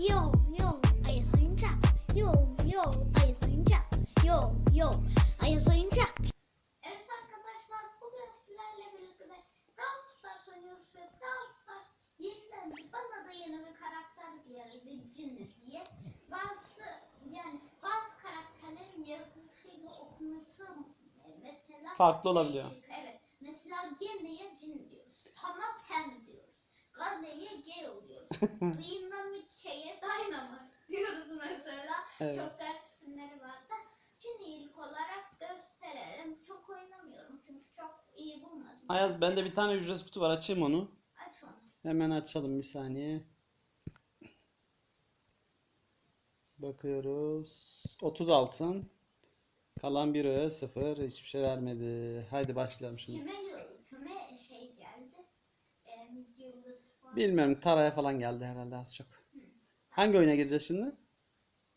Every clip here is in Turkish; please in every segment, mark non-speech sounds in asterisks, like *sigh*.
Yo yo Ayas oyuncak. Yo yo Ayas oyuncak. Yo yo Ayas oyuncak. Evet arkadaşlar bugün sizlerle birlikte Brawl Stars oynuyoruz ve Brawl Stars yeniden bana da yeni bir karakter geldi Cinni diye. Bazı yani bazı karakterlerin yazılışıyla okunuşu mesela Farklı olabiliyor. değişik. Evet. Mesela Genne'ye Cin diyoruz. Pam'a Pam diyoruz. Gane'ye Gale diyoruz. *laughs* Dynamite'ye Dynamite diyoruz mesela. Evet. Çok garip isimleri var da. Şimdi ilk olarak gösterelim. Çok oynamıyorum çünkü çok iyi bulmadım. Ayaz bende bir tane ücretsiz kutu var açayım onu. Aç onu. Hemen açalım bir saniye. Bakıyoruz. 30 altın. Kalan 1 öğe 0. Hiçbir şey vermedi. Haydi başlayalım şimdi. Kime, kime şey geldi? Falan. Bilmiyorum Tara'ya falan geldi herhalde az çok. Hangi oyuna gireceğiz şimdi?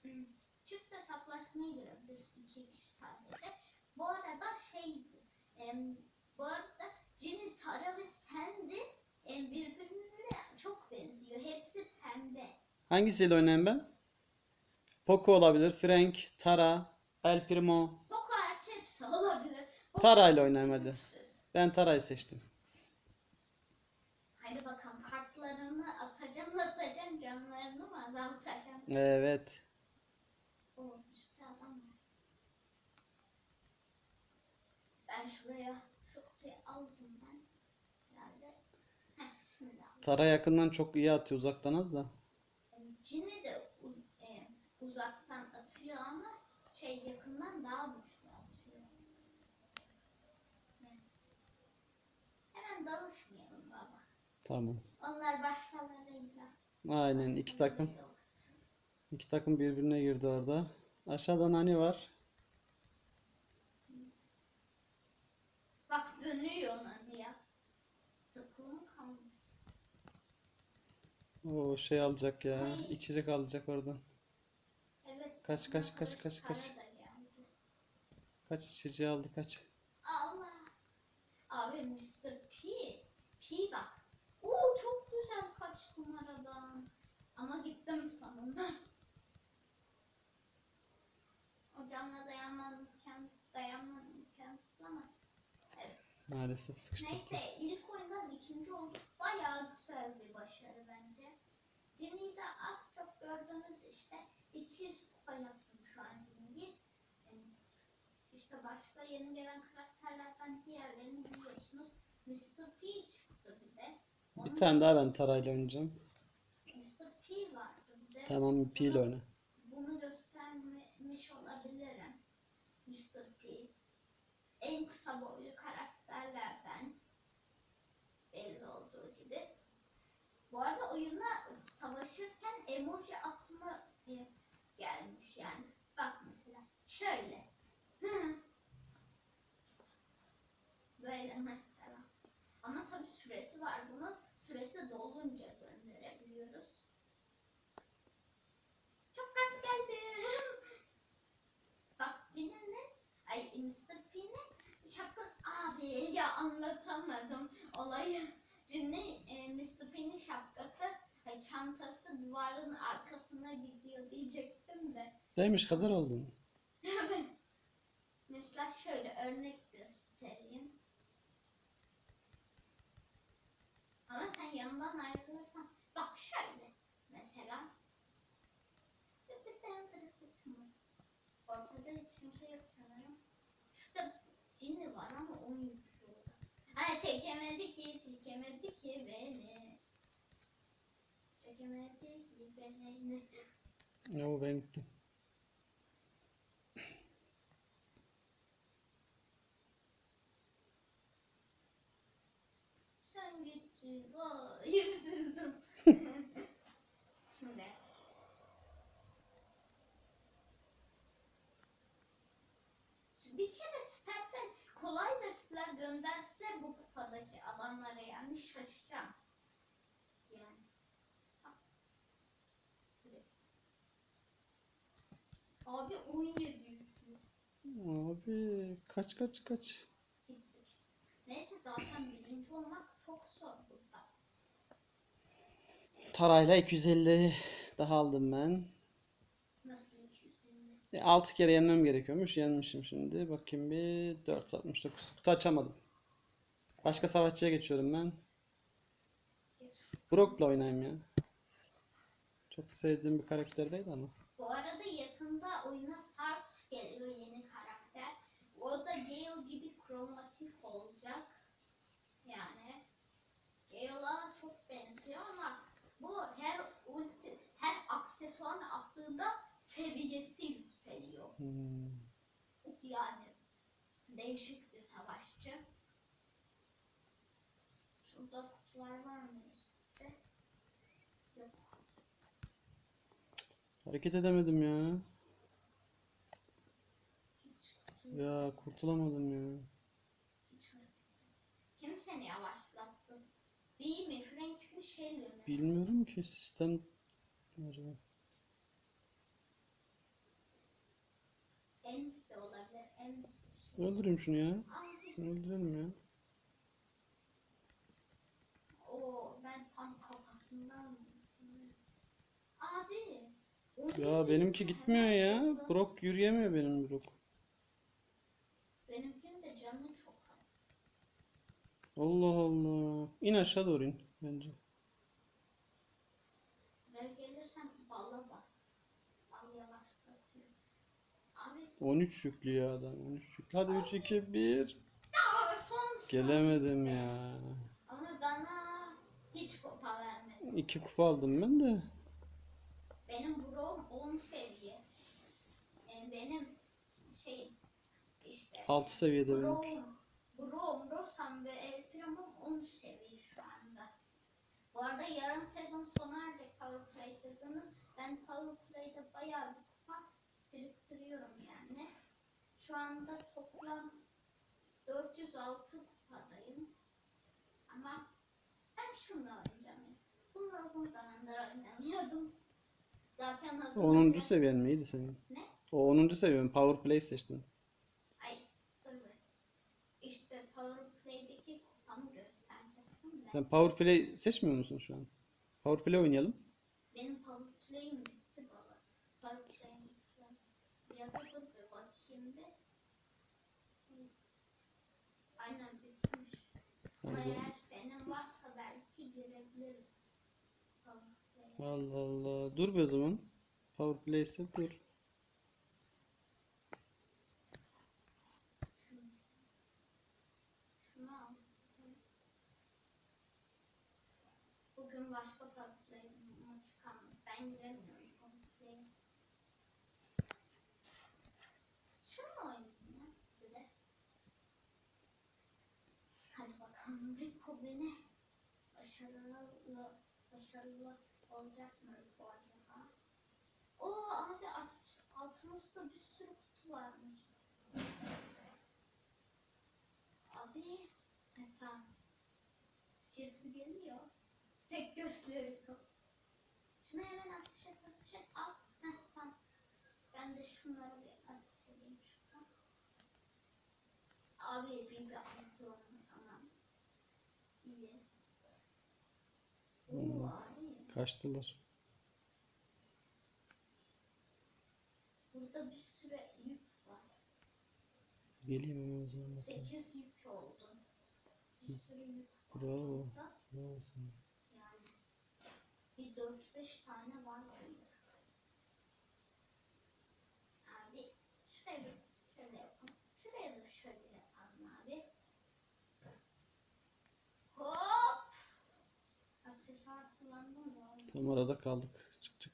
Hmm. Çift hesaplaşmaya girebilirsin iki kişi sadece. Bu arada şeydi. em, bu arada Cini, Tara ve Sandy em, birbirine çok benziyor. Hepsi pembe. Hangisiyle oynayayım ben? Poco olabilir. Frank, Tara, El Primo. Poco hariç hepsi olabilir. Poco Tara ile oynayayım hadi. Ben Tara'yı seçtim. Hadi bakalım kartlarını atacaksın atacaksın canlarını mı azaltacaksın? Evet. O üstte adam var. Ben şuraya şu kutuyu aldım ben. Herhalde. Heh şimdi aldım. Tara yakından çok iyi atıyor uzaktan az da. Cini de e, uzaktan atıyor ama şey yakından daha güçlü atıyor. Evet. Hemen dalışmayalım baba. Tamam. Onlar başkalarıyla. Aynen iki takım. İki takım birbirine girdi orada. Aşağıda Nani var. Bak dönüyor Nadia. ya. Takılı mı kalmış? O şey alacak ya. İçecek alacak oradan. Evet. Kaç, kaç, kaç, kaç, kaç. Kaç içeceği aldı kaç. Allah. Abi Mr. P. P bak. Oo çok güzel kaçtım aradan. Ama gittim sonunda. Hocamla dayanmam kendisi dayanmam imkansız ama. Evet. Maalesef sıkıştırdı. Neyse ilk oyundan ikinci olduk. Bayağı güzel bir başarı bence. Jinny'yi de az çok gördünüz işte. 200 kupa yaptım şu an Jinny'yi. Ee, İşte başka yeni gelen karakterlerden diğerlerini biliyorsunuz. Mr. P çıktı bir de. Bir Onun tane daha ben Tara'yla oynayacağım. Mr. P vardı bir de. Tamam pil oyna. Bunu göstermiş olabilirim. Mr. P. En kısa boylu karakterlerden belli olduğu gibi. Bu arada oyuna savaşırken emoji atma e, gelmiş yani. Bak mesela şöyle. Böyle mesela. Ama tabii süresi var bunun. Süresi dolunca gönderebiliyoruz. Çok az geldi. *laughs* Bak Cin'in ay Mr. P'nin şapka abi ya anlatamadım olayı. Cin'in e, Mr. P'nin şapkası ay, çantası duvarın arkasına gidiyor diyecektim de. Demiş kadar oldun. *laughs* Evet. Mesela şöyle örnek göstereyim. Ama sen yanından ayrılırsan bak şöyle mesela. Ortada hiç kimse yok sanırım. Şurada cini var ama o yüzüyor. Ha çekemedi ki, çekemedi ki beni. Çekemedi ki beni. Yo ben gittim. Sen gittin. Vay üzüldüm. Şimdi. Bir kere Supercell kolay rakipler gönderse bu kupadaki adamlara yani şaşacağım. Yani. Abi 17 yüklü. Abi kaç kaç kaç. Gittik. Neyse zaten birinci olmak çok zor burada. Tarayla 250 daha aldım ben. Nasıl 250? E, 6 kere yenmem gerekiyormuş. Yenmişim şimdi. Bakayım bir 469. Kutu açamadım. Başka savaşçıya geçiyorum ben. Brock'la oynayayım ya. Çok sevdiğim bir karakter değil ama. Bu arada yakında oyuna Sarge geliyor yeni karakter. O da Gale gibi kromatik olacak. Yani Gale'a çok benziyor ama bu her ulti, her aksesuarını attığında seviyesi yükseliyor. Hmm. Yani değişik bir savaşçı. Şurada kutular var mı üstte? Yok. Hareket edemedim ya. Hiç kutu Ya kurtulamadım ya. Hiç hareket yok. Kim seni yavaşlattı? Bee mi, Frank mi, Shelly mi? Bilmiyorum ki sistem acaba. Ems de olabilir. Ems Shelly. Öldüreyim şunu ya. Şunu öldürelim ya. o ben tam kafasından. Abi. Ya benimki gitmiyor ya. Brock yürüyemiyor benim Brock. Benimkinin de canı çok az. Allah Allah. İn aşağı doğru in bence. Buraya gelirsen balla bas. Bal yavaşlatıyor. Abi. 13 yüklü ya adam. 13 yüklü. Hadi 3 2 1. Aa, son Gelemedim ya. Ama bana hiç kupa vermedi. 2 kupa aldım ben de. Benim Bro'm 10 seviye. Yani benim şey işte 6 seviyede. Bro'm, Bro'm, Rosam ve El Primo'm 10 seviye şu anda. Bu arada yarın sezon sona erecek Power Play sezonu. Ben Power Play'de bayağı bir biriktiriyorum yani. Şu anda toplam 406 kupadayım. Ama ben şunu oynayacağım. Bunu uzun zamandır oynamıyordum. Zaten O hazırlanıyorum. 10. seviyen miydi senin? Ne? O 10. seviyen Power Play seçtin. Ay dur be. İşte Power Play'deki kupamı gösterecektim de. Sen Power Play seçmiyor musun şu an? Power Play oynayalım. Benim Power Play'im bitti baba. Power Play'im bitti. Ya da dur bir bakayım bir. Aynen bitmiş. Ama Allah eğer senin varsa belki Play'e. Allah. Allah. Dur be o zaman. Power Play ise dur. Bugün başka Power maçı kalmış. Ben giremiyorum Power Play'e. Şunu oynayayım ya. Bir de. Hadi bakalım Rico beni başarılı başarılı olacak mı Rico acaba? Oo abi altımızda bir sürü kutu varmış. Abi ne tamam. Jesse geliyor. Tek gözlü Rico. Şuna hemen ateş et ateş et. Al. Heh tamam. Ben de şunları bir ateş edeyim şuradan. Abi bir bir attı onu tamam. İyi. Oo Hmm. abi. Kaçtılar. Burada bir sürü yük var. Geleyim hemen o zaman. bakalım. 8 yük oldu. Bir sürü yük var Bravo. burada. Bravo sana. Yani bir 4-5 tane var yük. Abi şuraya bir şöyle yapalım. Şuraya da şöyle yapalım abi. Hop! Aksesuar kullandım da oldu. Tam arada kaldık. Çık çık.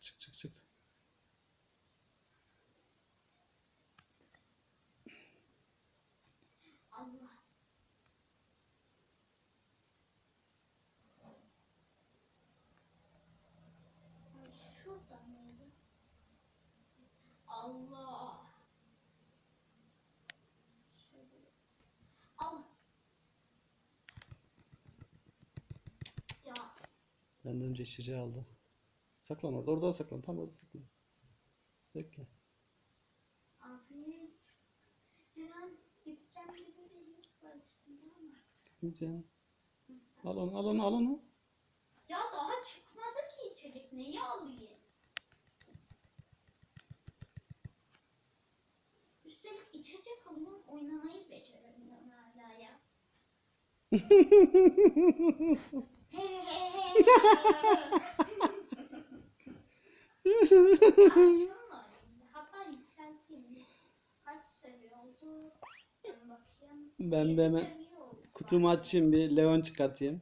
Benden önce içeceği aldı. Saklan orada. Orada saklan. Tam orada saklan. Bekle. Abi gideceğim Al onu al onu al onu. Ya daha çıkmadı ki içecek. Neyi alayım? Üstelik içecek almam oynamayı beceremiyorum hala ya. *laughs* Ben bir hemen kutumu açayım bir Leon çıkartayım.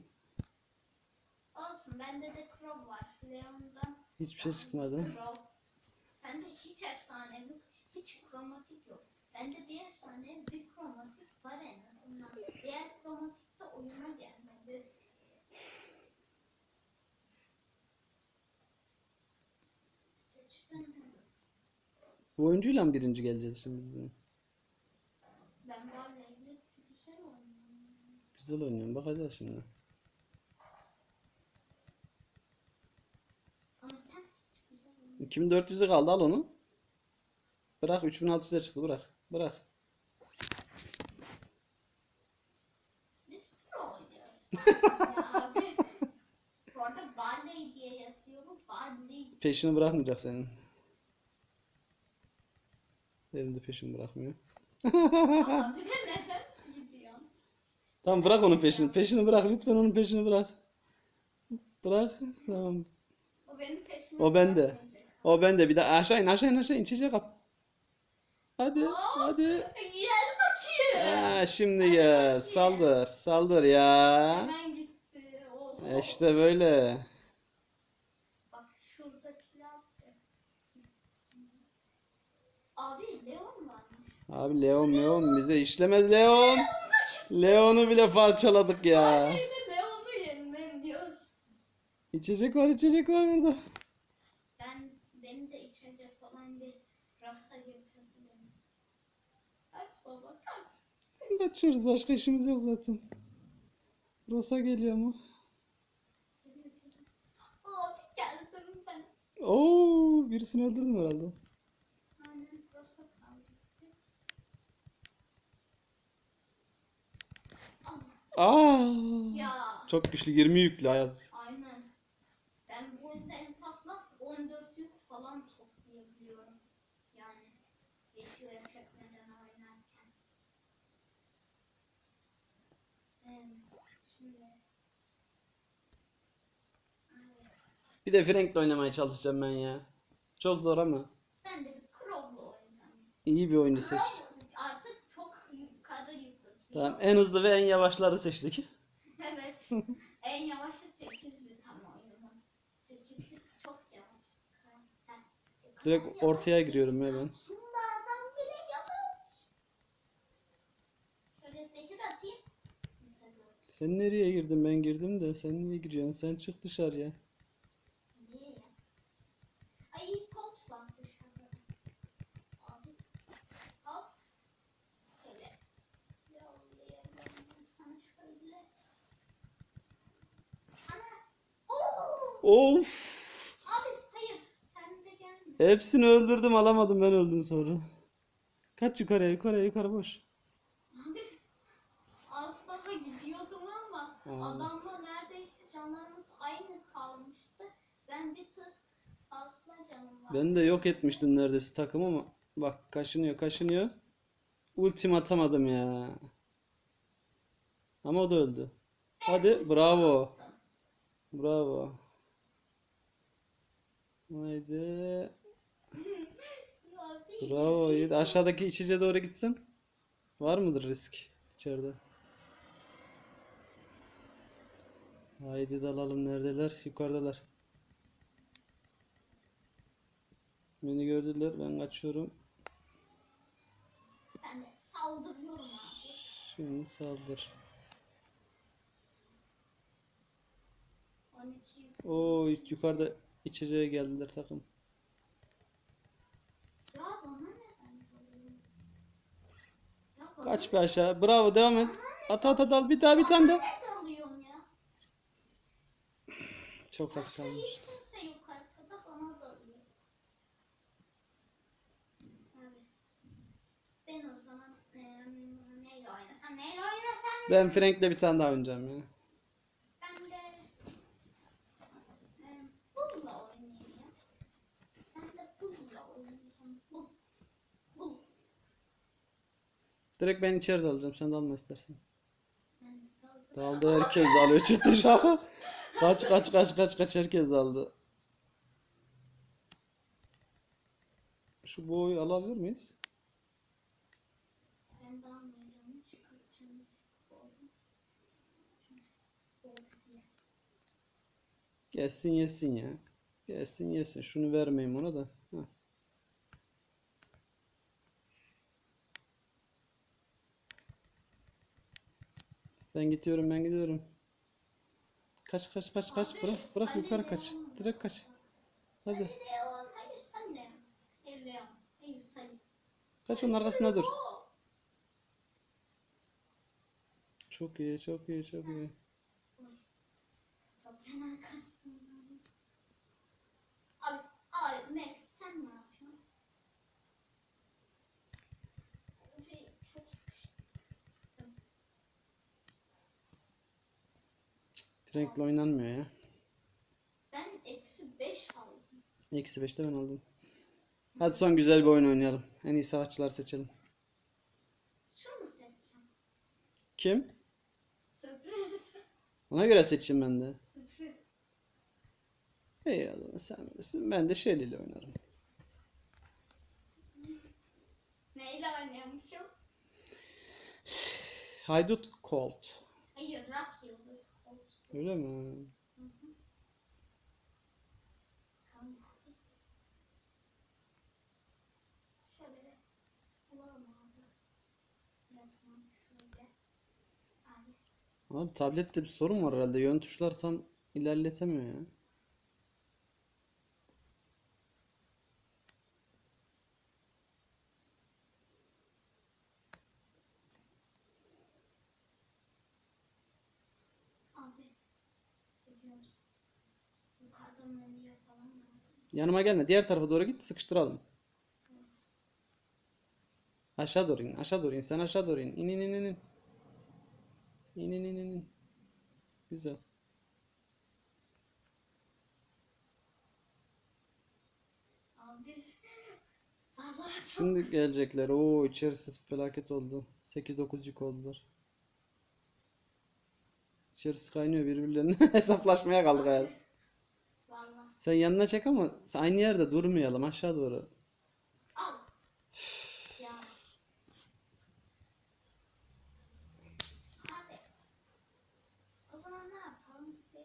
Olsun bende de Crow var. Leon'dan Hiçbir şey çıkmadı. Crow. Sende hiç efsanevi, hiç kromatik yok. Bende bir efsanevi, bir kromatik var en azından. Diğer kromatik de oyuna gelmedi. Seçtin mi? Bu oyuncuyla mı birinci geleceğiz şimdi? Ben Barley'le güzel oynuyorum. Güzel oynuyorum. Bakacağız şimdi. Ama sen hiç güzel oynuyorsun. 2400'e kaldı al onu. Bırak 3600'e çıktı bırak. Bırak. Biz pro oynuyoruz. *laughs* ya abi. Bu arada Barley diye yazıyor bu. Barley. Peşini bırakmayacak senin. Benim de peşimi bırakmıyor. Neden *laughs* gidiyorsun? Tamam bırak onun peşini. Peşini bırak lütfen onun peşini bırak. Bırak. Tamam. O benim peşime O bende. bırakmayacak. O bende bir de aşağı in aşağı in aşağı in içecek kap. Hadi hadi. Gel bakayım. Ha, şimdi gel saldır saldır ya. Hemen gitti. Oho. İşte böyle. Bak şuradakiler de gitsin. Abi Leon varmış. Abi Leon Leon bize işlemez Leon. Leon'u bile parçaladık ya. Barley'le Leon'u yeniden diyoruz. İçecek var içecek var burada. Ben beni de içecek olan bir rasa getirdi beni. Aç baba kalk. Kaçıyoruz başka işimiz yok zaten. Rosa geliyor mu? Abi geldim ben. Oo birisini öldürdüm herhalde. Aynen Rosa kaldı. Allah. Aa! Ya Çok güçlü 20 yüklü Ayaz. aynen. Ben bu oyunda en fazla 14 yük falan toplayabiliyorum. Yani videoya çekmeden oynarken. Bir de Frank'le oynamaya çalışacağım ben ya. Çok zor ama. Ben de bir Crow'la oynayacağım. İyi bir oyuncu seç. Crow artık çok yukarı yüksek. Tamam en hızlı ve en yavaşları seçtik. Evet. en yavaşı 8 bit ama oyunun. 8 bit çok yavaş. Direkt ortaya giriyorum ya ben. Bunlardan bile yavaş. Şöyle zehir atayım. Bize doğru. Sen nereye girdin? Ben girdim de sen niye giriyorsun? Sen çık dışarıya. Niye ya? Ay Colt var dışarıda. Abi. Hop. Şöyle. Yollayalım sana şöyle. Ana. Oo. Of! Abi hayır. Sen de gelme. Hepsini öldürdüm alamadım ben öldüm sonra. Kaç yukarıya yukarıya yukarı boş. Daha gidiyordum ama Aa. adamla neredeyse canlarımız aynı kalmıştı. Ben bir tık fazla canım var. Ben de yok etmiştim neredeyse takım ama bak kaşınıyor kaşınıyor. Ultim atamadım ya. Ama o da öldü. Hadi bravo. Attım. Bravo. Haydi. Bravo. Yiğit. Aşağıdaki içeceğe doğru gitsin. Var mıdır risk içeride? Haydi dalalım. Neredeler? Yukarıdalar. Beni gördüler. Ben kaçıyorum. Ben de saldırıyorum abi. Şimdi saldır. 12 Oo yukarıda içeceğe geldiler takım. Ya bana neden dalıyor? Ya bana Kaç bir aşağı. Bravo devam et. At at at al bir daha bir tane de. Çok az. Abi. Ben o zaman eee, neyle oynasam neyle oynasam Ben Frank'le bir tane daha oynayacağım ya. ben de eee, bulla oynayayım ya. Ben de bulla oynayacağım. Bul. Bul. Direkt ben içeri dalacağım. Sen de alma istersen. Daldı herkes dalıyor çıktı şu an. Kaç kaç kaç kaç kaç herkes daldı. Şu boyu alabilir miyiz? Ben de almayacağım. Çıkartacağım. Oldu. Oldu size. Gelsin yesin ya. Gelsin yesin. Şunu vermeyeyim ona da. Heh. Ben gidiyorum ben gidiyorum. Kaç kaç kaç kaç Abi, bırak bırak yukarı kaç. Direkt kaç. Hadi. Leon. Hayır sen Leon. Hayır Leon. Hayır sen. Kaç onun arkasında dur. Çok iyi çok iyi çok iyi. Çok fena kaçtım. ben. Abi, abi Max sen ne yapıyorsun? Şey, çok sıkıştım. Renkli oynanmıyor ya. Ben eksi 5 aldım. Eksi 5'te ben aldım. Hadi son güzel bir oyun oynayalım. En iyi savaşçılar seçelim. Şunu seçeceğim. Kim? Sürpriz. Ona göre seçeyim ben de. Sürpriz. İyi adamı sen bilirsin. Ben de Shelly ile oynarım. Neyle oynuyormuşum? Haydut Colt. Hayır, Rock. Öyle mi? Hı hı. Abi tablette bir sorun var herhalde. Yön tuşlar tam ilerletemiyor ya. Abi. Gidiyorum. Yukarıdan nereye falan lazım. Yanıma gelme. Diğer tarafa doğru git. Sıkıştıralım. Aşağı doğru in. Aşağı doğru in. Sen aşağı doğru in. İn in in in. in. İn in in in. Güzel. Şimdi gelecekler. Oo içerisi felaket oldu. 8-9 yük oldular. İçerisi kaynıyor birbirlerine. *laughs* Hesaplaşmaya kaldık hayat. Sen yanına çek ama aynı yerde durmayalım aşağı doğru. Al. Ya. Abi. O zaman ne yapalım? Bir...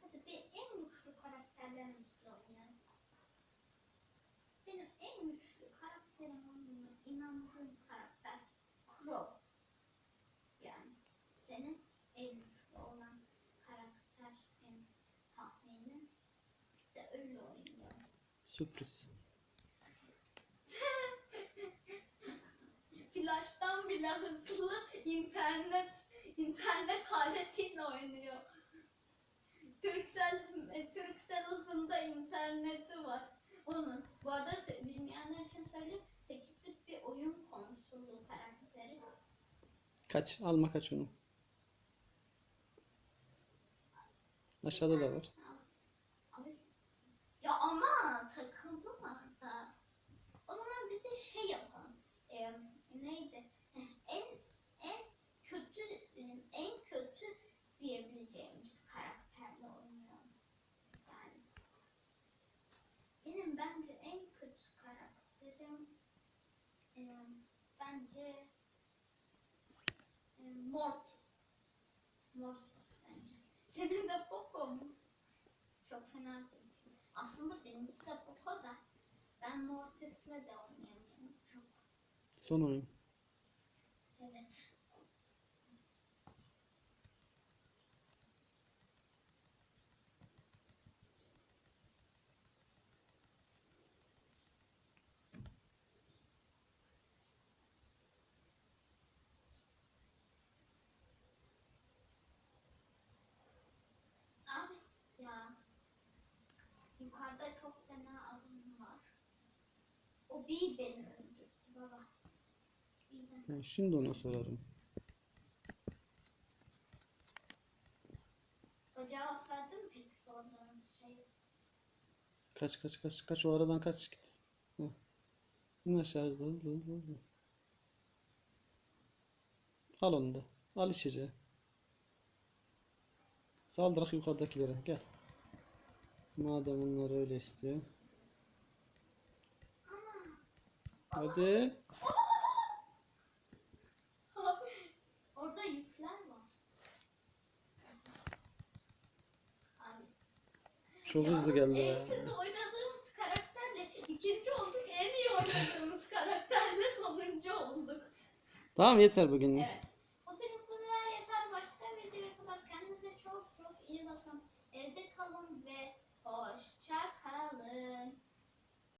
Hadi bir en güçlü karakterlerimizle oynayalım. Benim en güçlü karakterim olduğuna inandığım karakter Crow. Yani senin en güçlü olan karakter em, tahminin de öyle oynayalım. Sürpriz. *laughs* Flash'tan bile hızlı internet internet aletiyle oynuyor. Turkcell e, Turkcell hızında interneti var onun. Bu arada bilmeyenler için söyleyeyim 8 bit bir oyun konsolu karakteri. Kaç. Alma kaç onu. Aşağıda da var. Abi, ya ama takıldım orada. O zaman bir de şey Ee, neydi? *laughs* En en kötü en kötü diyebileceğimiz karakterle oynayalım. Yani benim bence en kötü karakterim e, bence e, Mortis. Mortis bence. *laughs* Senin de Poco mu? Çok fena bir Aslında benimki de Poco da ben Mortis'le de oynayamıyorum. Son oyun. Evet. Ya yukarıda çok fena adım var. O bir beni öldürdü baba. Ha, şimdi ona sorarım. O cevap verdi mi peki sorduğum şey? Kaç kaç kaç kaç o aradan kaç git. Heh. İn aşağı hızlı hızlı hızlı hızlı. Al onu da. Al içeceği. Saldırak yukarıdakilere. Gel. Madem onlar öyle istiyor. Hadi. Orada yükler var. Abi. Çok hızlı geldi ya. En kötü oynadığımız karakterle ikinci olduk. En iyi oynadığımız *laughs* karakterle sonuncu olduk. Tamam yeter bugün. Evet.